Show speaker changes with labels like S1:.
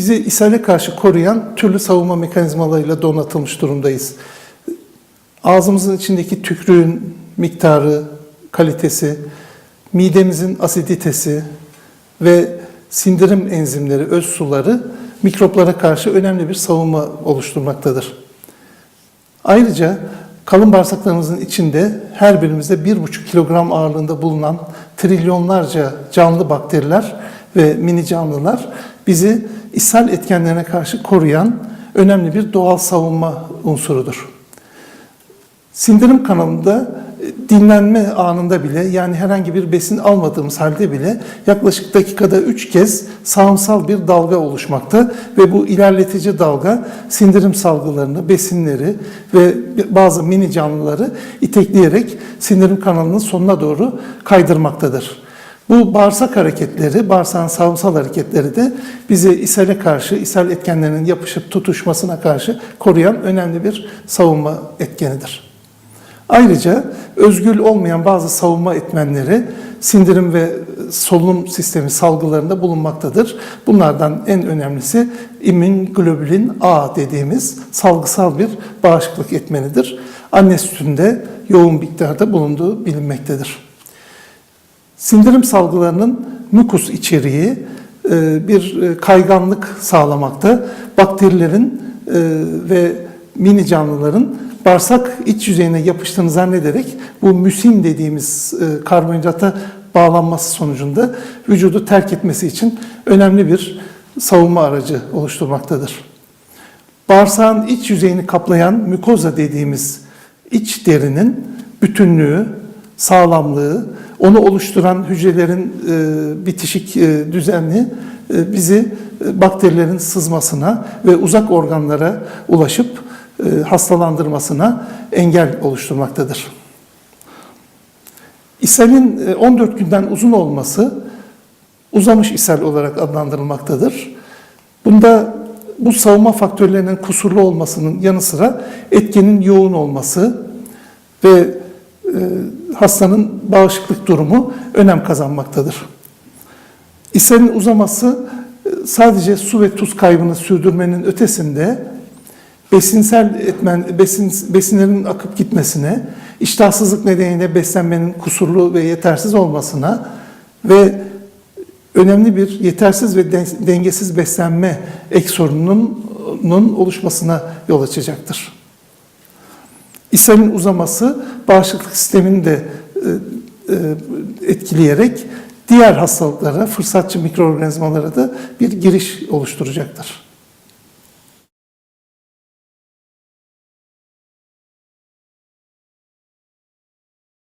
S1: bizi ishale karşı koruyan türlü savunma mekanizmalarıyla donatılmış durumdayız. Ağzımızın içindeki tükrüğün miktarı, kalitesi, midemizin asiditesi ve sindirim enzimleri, öz suları mikroplara karşı önemli bir savunma oluşturmaktadır. Ayrıca kalın bağırsaklarımızın içinde her birimizde 1,5 kilogram ağırlığında bulunan trilyonlarca canlı bakteriler ve mini canlılar bizi ishal etkenlerine karşı koruyan önemli bir doğal savunma unsurudur. Sindirim kanalında e, dinlenme anında bile yani herhangi bir besin almadığımız halde bile yaklaşık dakikada 3 kez sağımsal bir dalga oluşmakta ve bu ilerletici dalga sindirim salgılarını, besinleri ve bazı mini canlıları itekleyerek sindirim kanalının sonuna doğru kaydırmaktadır. Bu bağırsak hareketleri, bağırsağın sağımsal hareketleri de bizi ishale karşı, ishal etkenlerinin yapışıp tutuşmasına karşı koruyan önemli bir savunma etkenidir. Ayrıca özgül olmayan bazı savunma etmenleri sindirim ve solunum sistemi salgılarında bulunmaktadır. Bunlardan en önemlisi immunoglobulin A dediğimiz salgısal bir bağışıklık etmenidir. Anne sütünde yoğun miktarda bulunduğu bilinmektedir. Sindirim salgılarının mukus içeriği e, bir e, kayganlık sağlamakta. Bakterilerin e, ve mini canlıların bağırsak iç yüzeyine yapıştığını zannederek bu müsin dediğimiz karbonhidrata bağlanması sonucunda vücudu terk etmesi için önemli bir savunma aracı oluşturmaktadır. Bağırsağın iç yüzeyini kaplayan mükoza dediğimiz iç derinin bütünlüğü, sağlamlığı, onu oluşturan hücrelerin e, bitişik e, düzenli e, bizi e, bakterilerin sızmasına ve uzak organlara ulaşıp e, hastalandırmasına engel oluşturmaktadır. İshalin e, 14 günden uzun olması uzamış ishal olarak adlandırılmaktadır. Bunda bu savunma faktörlerinin kusurlu olmasının yanı sıra etkenin yoğun olması ve hastanın bağışıklık durumu önem kazanmaktadır. İshalin uzaması e, sadece su ve tuz kaybını sürdürmenin ötesinde besinsel etmen, besin, besinlerin akıp gitmesine, iştahsızlık nedeniyle beslenmenin kusurlu ve yetersiz olmasına ve önemli bir yetersiz ve dengesiz beslenme ek sorununun oluşmasına yol açacaktır. İshalin uzaması bağışıklık sistemini de e, e, etkileyerek diğer hastalıklara, fırsatçı mikroorganizmalara da bir giriş oluşturacaktır.